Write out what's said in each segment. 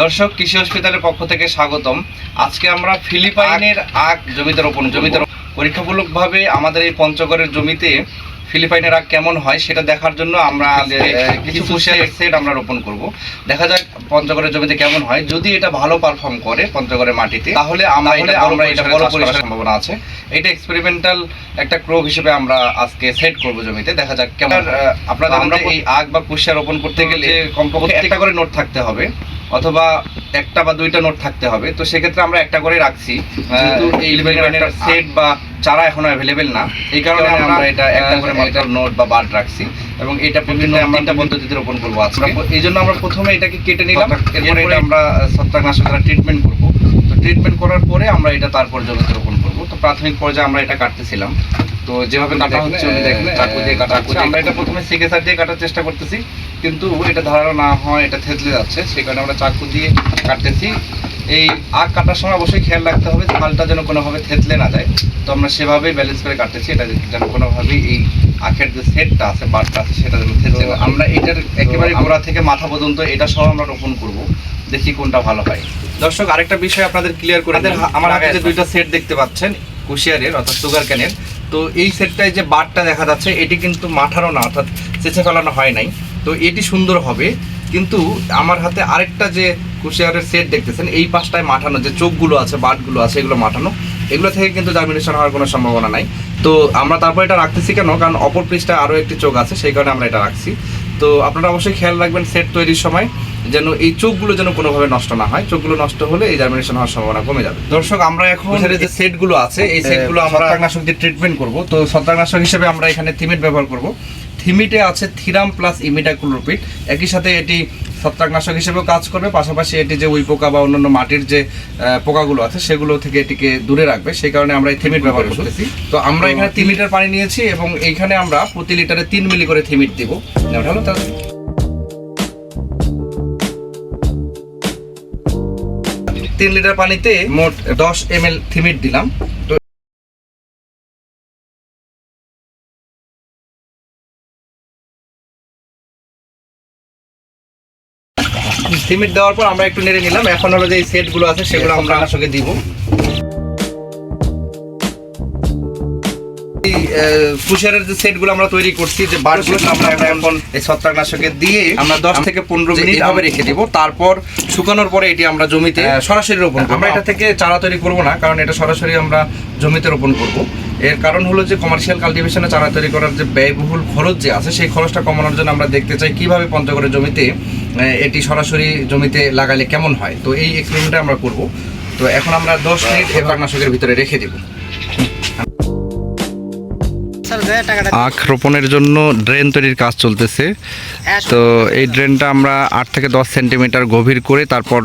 দর্শক কৃষি হসপিটালের পক্ষ থেকে স্বাগতম। আজকে আমরা ফিলিপাইনের আখ জমিতে রোপণ জমিতে পরীক্ষামূলকভাবে আমাদের এই পঞ্চগড়ের জমিতে ফিলিপাইনের আখ কেমন হয় সেটা দেখার জন্য আমরা কিছু কুশিয়ারের সেট আমরা রোপণ করব। দেখা যাক পঞ্চগড়ের জমিতে কেমন হয়। যদি এটা ভালো পারফর্ম করে পঞ্চগড়ের মাটিতে তাহলে আমরা এটা আমরা এটা বড় পরিসরে সম্ভাবনা আছে। এটা এক্সপেরিমেন্টাল একটা ক্রোভ হিসেবে আমরা আজকে সেট করব জমিতে। দেখা যাক কেমন আপনাদের আমরা এই আখ বা কুশিয়া রোপণ করতে গেলে কমপক্ষে একটা করে নোট থাকতে হবে। অথবা একটা বা দুইটা নোট থাকতে হবে। তো সেক্ষেত্রে আমরা একটা করে রাখছি। যেহেতু এই ইলেভেনের সেট বা চারা এখনও অ্যাভেলেবেল না এই কারণে আমরা এটা একটা করে মাত্র নোট বা বাট রাখছি এবং এটা বিভিন্ন আমরা পদ্ধতিতে রোপণ করব আজকে। এই জন্য আমরা প্রথমে এটাকে কেটে নিলাম এরপরে এটা আমরা ছত্রাকনাশক দ্বারা ট্রিটমেন্ট করব। তো ট্রিটমেন্ট করার পরে আমরা এটা তারপর জমিতে রোপণ করব। তো প্রাথমিক পর্যায়ে আমরা এটা কাটতেছিলাম। তো যেভাবে কাটা হচ্ছে চাকু দিয়ে কাটা হচ্ছে। আমরা এটা প্রথমে সিকেসার দিয়ে কাটার চেষ্টা করতেছি। কিন্তু এটা ধারালো না হয় এটা থেতলে যাচ্ছে সেই কারণে আমরা চাকু দিয়ে কাটতেছি। এই আখ কাটার সময় অবশ্যই খেয়াল রাখতে হবে ছালটা যেন কোনোভাবে থেতলে না যায়। তো আমরা সেভাবেই ব্যালেন্স করে কাটতেছি এটা যেন কোনোভাবেই এই আখের যে সেটটা আছে বাটটা আছে সেটা যেন থেতলে আমরা এটার একেবারে গোড়া থেকে মাথা পর্যন্ত এটা সহ আমরা রোপণ করব দেখি কোনটা ভালো হয়। দর্শক আরেকটা বিষয় আপনাদের ক্লিয়ার করে দিই। আমার হাতে যে দুইটা সেট দেখতে পাচ্ছেন কুশিয়ারের অর্থাৎ সুগার ক্যানের তো এই সেটটায় যে বারটা দেখা যাচ্ছে এটি কিন্তু মাঠানো না অর্থাৎ চেঁচে ফেলানো হয় নাই। তো এটি সুন্দর হবে। কিন্তু আমার হাতে আরেকটা যে কুশিয়ারের সেট দেখতেছেন এই পাশটায় মাঠানো যে চোখগুলো আছে বাটগুলো আছে এগুলো মাঠানো এগুলো থেকে কিন্তু জার্মিনেশন হওয়ার কোনো সম্ভাবনা নাই। তো আমরা তারপর এটা রাখতেছি কেন? কারণ অপর পৃষ্ঠায় আরও একটি চোখ আছে সেই কারণে আমরা এটা রাখছি। তো আপনারা অবশ্যই খেয়াল রাখবেন সেট তৈরির সময় যেন এই চোখগুলো যেন কোনোভাবে নষ্ট না হয়। চোখগুলো নষ্ট হলে এই জার্মিনেশন হওয়ার সম্ভাবনা কমে যাবে। দর্শক আমরা এখন যে সেটগুলো আছে এই সেটগুলো আমরা ছত্রাকনাশক দিয়ে ট্রিটমেন্ট করব তো ছত্রাকনাশক হিসেবে আমরা এখানে থিমেট ব্যবহার করব। থিমিটে আছে থিরাম প্লাস ইমিডাক্লোরোপিড একই সাথে এটি ছত্রাকনাশক হিসেবেও কাজ করবে পাশাপাশি এটি যে উই পোকা বা অন্যান্য মাটির যে পোকাগুলো আছে সেগুলো থেকে এটিকে দূরে রাখবে। সেই কারণে আমরা এই থিমিট ব্যবহার করতেছি। তো আমরা এখানে তিন লিটার পানি নিয়েছি এবং এইখানে আমরা প্রতি লিটারে তিন মিলি করে থিমিট দিব। হলো তাহলে। তিন লিটার পানিতে মোট দশ এম এল থিমিট দিলাম। তো থিমিট দেওয়ার পর আমরা একটু নেড়ে নিলাম। এখন হলো যে সেটগুলো আছে সেগুলো আমরা আসলে দিব। কুশারের যে সেটগুলো আমরা তৈরি করছি যে বারগুলো আমরা এখন এই ছত্রাকনাশকে দিয়ে আমরা দশ থেকে পনেরো মিনিট এভাবে রেখে দিব। তারপর শুকানোর পরে এটি আমরা জমিতে আহ, সরাসরি রোপণ করব। আমরা এটা থেকে চারা তৈরি করব না কারণ এটা সরাসরি আমরা জমিতে রোপণ করব। এর কারণ হলো যে কমার্শিয়াল কাল্টিভেশনে চারা তৈরি করার যে ব্যয়বহুল খরচ যে আছে সেই খরচটা কমানোর জন্য আমরা দেখতে চাই কীভাবে পঞ্চগড়ের জমিতে এটি সরাসরি জমিতে লাগালে কেমন হয়। তো এই এক্সপেরিমেন্টটা আমরা করব। তো এখন আমরা দশ মিনিট এই কীটনাশকের ভিতরে রেখে দিব। আখ রোপণের জন্য ড্রেন তৈরির কাজ চলতেছে। তো এই ড্রেনটা আমরা আট থেকে দশ সেন্টিমিটার গভীর করে তারপর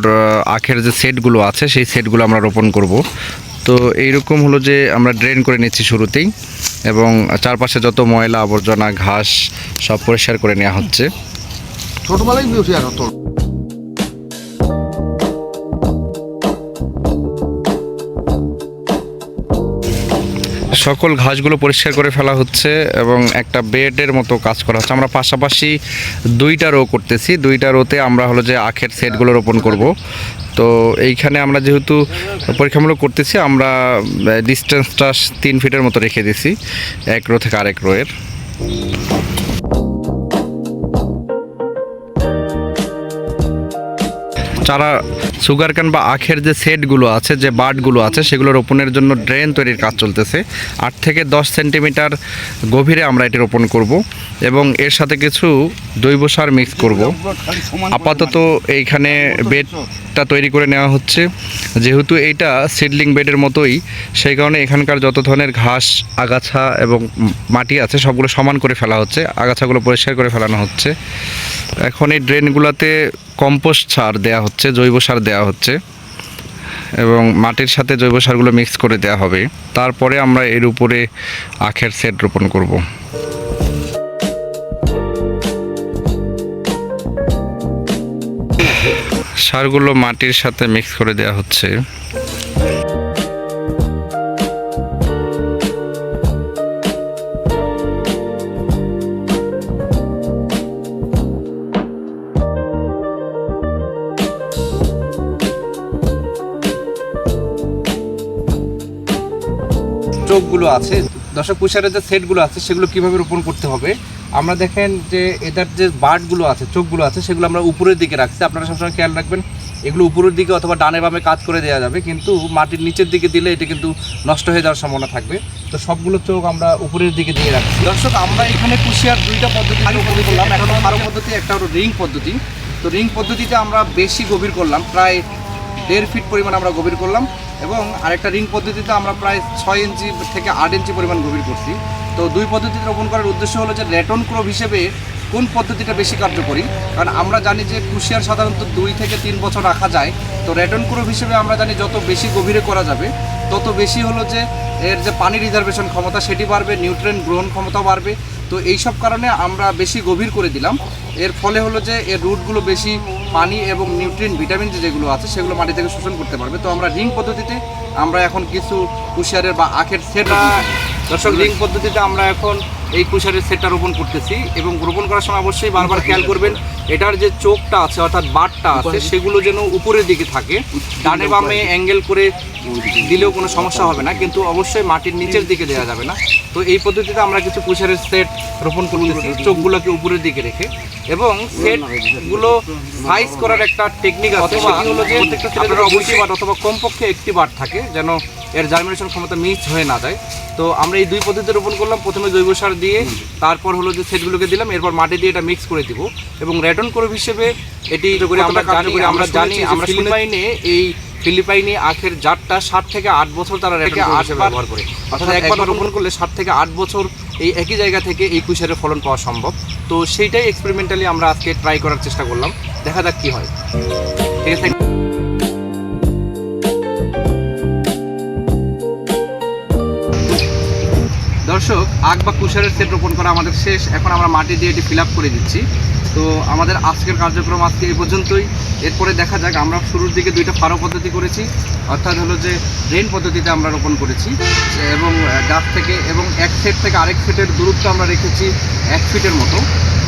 আখের যে সেটগুলো আছে সেই সেটগুলো আমরা রোপণ করব। তো এইরকম হলো যে আমরা ড্রেন করে নিচ্ছি শুরুতেই এবং চারপাশে যত ময়লা আবর্জনা ঘাস সব পরিষ্কার করে নেওয়া হচ্ছে। ছোটবেলায় সকল ঘাসগুলো পরিষ্কার করে ফেলা হচ্ছে এবং একটা বেডের মতো কাজ করা হচ্ছে। আমরা পাশাপাশি দুইটা রো করতেছি। দুইটা রোতে আমরা হলো যে আখের সেটগুলো রোপণ করব। তো এইখানে আমরা যেহেতু পরীক্ষামূলক করতেছি, আমরা ডিস্টেন্সটা তিন ফিটের মতো রেখে দিছি, এক রো থেকে আরেক রোয়ের। চারা সুগার বা আখের যে সেটগুলো আছে, যে বাটগুলো আছে, সেগুলো রোপণের জন্য ড্রেন তৈরির কাজ চলতেছে। আট থেকে দশ সেন্টিমিটার গভীরে আমরা এটি রোপণ করব এবং এর সাথে কিছু জৈব সার মিক্স করব। আপাতত এইখানে বেডটা তৈরি করে নেওয়া হচ্ছে। যেহেতু এইটা সিডলিং বেডের মতোই, সেই কারণে এখানকার যত ধরনের ঘাস, আগাছা এবং মাটি আছে, সবগুলো সমান করে ফেলা হচ্ছে। আগাছাগুলো পরিষ্কার করে ফেলানো হচ্ছে। এখন এই ড্রেনগুলোতে কম্পোস্ট সার দেওয়া হচ্ছে, জৈব সার দেওয়া হচ্ছে এবং মাটির সাথে জৈব সারগুলো মিক্স করে দেওয়া হবে। তারপরে আমরা এর উপরে আখের সেট রোপণ করব। সারগুলো মাটির সাথে মিক্স করে দেওয়া হচ্ছে। চোখগুলো আছে, দর্শক পুষারের যে সেটগুলো আছে, সেগুলো কীভাবে রোপণ করতে হবে? আমরা দেখেন যে এটার যে বার্ডগুলো আছে, চোখগুলো আছে, সেগুলো আমরা উপরের দিকে রাখছি। আপনারা সবসময় খেয়াল রাখবেন, এগুলো উপরের দিকে অথবা ডানে বামে কাজ করে দেওয়া যাবে, কিন্তু মাটির নিচের দিকে দিলে এটা কিন্তু নষ্ট হয়ে যাওয়ার সম্ভাবনা থাকবে। তো সবগুলো চোখ আমরা উপরের দিকে দিয়ে রাখছি। দর্শক, আমরা এখানে কুশিয়ার দুইটা পদ্ধতি রোপণ করলাম একটা হলো আরও পদ্ধতি, একটা হলো রিং পদ্ধতি। তো রিং পদ্ধতিতে আমরা বেশি গভীর করলাম, প্রায় দেড় ফিট পরিমাণ আমরা গভীর করলাম। এবং আরেকটা রিং পদ্ধতিতে আমরা প্রায় ছয় ইঞ্চি থেকে আট ইঞ্চি পরিমাণ গভীর করছি। তো দুই পদ্ধতিতে রোপণ করার উদ্দেশ্য হলো যে রেটন ক্রপ হিসেবে কোন পদ্ধতিটা বেশি কার্যকরী? কারণ আমরা জানি যে কুশিয়ার সাধারণত দুই থেকে তিন বছর রাখা যায়। তো রেটন ক্রপ হিসেবে আমরা জানি যত বেশি গভীরে করা যাবে, তত বেশি হলো যে এর যে পানি রিজার্ভেশন ক্ষমতা সেটি বাড়বে, নিউট্রেন গ্রহণ ক্ষমতা বাড়বে। তো এই সব কারণে আমরা বেশি গভীর করে দিলাম। এর ফলে হলো যে এর রুটগুলো বেশি পানি এবং নিউট্রিন ভিটামিন যেগুলো আছে সেগুলো মাটি থেকে শোষণ করতে পারবে। তো আমরা রিং পদ্ধতিতে আমরা এখন কিছু কুশিয়ারের বা আখের সেট দর্শক রিং পদ্ধতিতে আমরা এখন এই কুশারের সেটটা রোপণ করতেছি এবং রোপণ করার সময় অবশ্যই বারবার খেয়াল করবেন এটার যে চোখটা আছে অর্থাৎ বাটটা আছে সেগুলো যেন উপরের দিকে থাকে। ডানে বামে অ্যাঙ্গেল করে দিলেও কোনো সমস্যা হবে না কিন্তু অবশ্যই মাটির নিচের দিকে দেওয়া যাবে না। তো এই পদ্ধতিতে আমরা কিছু কুশারের সেট রোপণ করতেছি চোখগুলোকে উপরের দিকে রেখে। এবং সেটগুলো সাইজ করার একটা টেকনিক আছে সেটি হলো যে প্রত্যেকটা সেটের অবশ্যই বাট অথবা কমপক্ষে একটি বাট থাকে যেন এর জার্মিনেশন ক্ষমতা মিস হয়ে না যায়। তো আমরা এই দুই পদ্ধতিতে রোপণ করলাম। প্রথমে জৈব সার দিয়ে তারপর হলো যে সেটগুলোকে দিলাম এরপর মাটি দিয়ে এটা মিক্স করে দিব। এবং রেটন করব হিসেবে এটি আমরা জানি আমরা জানি আমরা ফিলিপাইনে এই ফিলিপাইনি আখের জাতটা ষাট থেকে আট বছর তারা রেটন আট ব্যবহার করে। অর্থাৎ একবার রোপণ করলে ষাট থেকে আট বছর এই একই জায়গা থেকে এই কুশারের ফলন পাওয়া সম্ভব। তো সেইটাই এক্সপেরিমেন্টালি আমরা আজকে ট্রাই করার চেষ্টা করলাম। দেখা যাক কি হয়। ঠিক আছে? দর্শক আখ বা কুশারের সেট রোপণ করা আমাদের শেষ। এখন আমরা মাটি দিয়ে এটি ফিল করে দিচ্ছি। তো আমাদের আজকের কার্যক্রম আজকে এই পর্যন্তই। এরপরে দেখা যাক, আমরা শুরুর দিকে দুইটা ফারো পদ্ধতি করেছি। অর্থাৎ হলো যে রেন পদ্ধতিতে আমরা রোপণ করেছি। এবং গাছ থেকে এবং এক সেট থেকে আরেক সেটের দূরত্ব আমরা রেখেছি এক ফিটের মতো।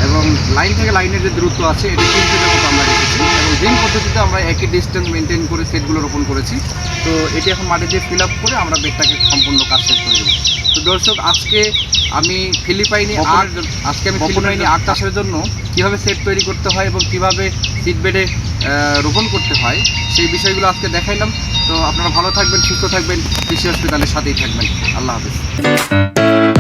এবং লাইন থেকে লাইনের যে দূরত্ব আছে এটি তিন ফিটের মতো আমরা রেখেছি। এবং রিং পদ্ধতিতে আমরা একই ডিস্টেন্স মেনটেন করে সেটগুলো রোপণ করেছি তো এটি এখন মাটি দিয়ে ফিল আপ করে আমরা বেডটাকে সম্পূর্ণ কাজ শেষ করে দেবো। তো দর্শক আজকে আমি ফিলিপাইনি আখ আজকে আমি ফিলিপাইনি আখ চাষের জন্য। কীভাবে সেট তৈরি করতে হয় এবং কীভাবে সিট বেডে রোপণ করতে হয় সেই বিষয়গুলো আজকে দেখাইলাম। তো আপনারা ভালো থাকবেন সুস্থ থাকবেন কৃষি হসপিটালের সাথেই থাকবেন। আল্লাহ হাফিজ।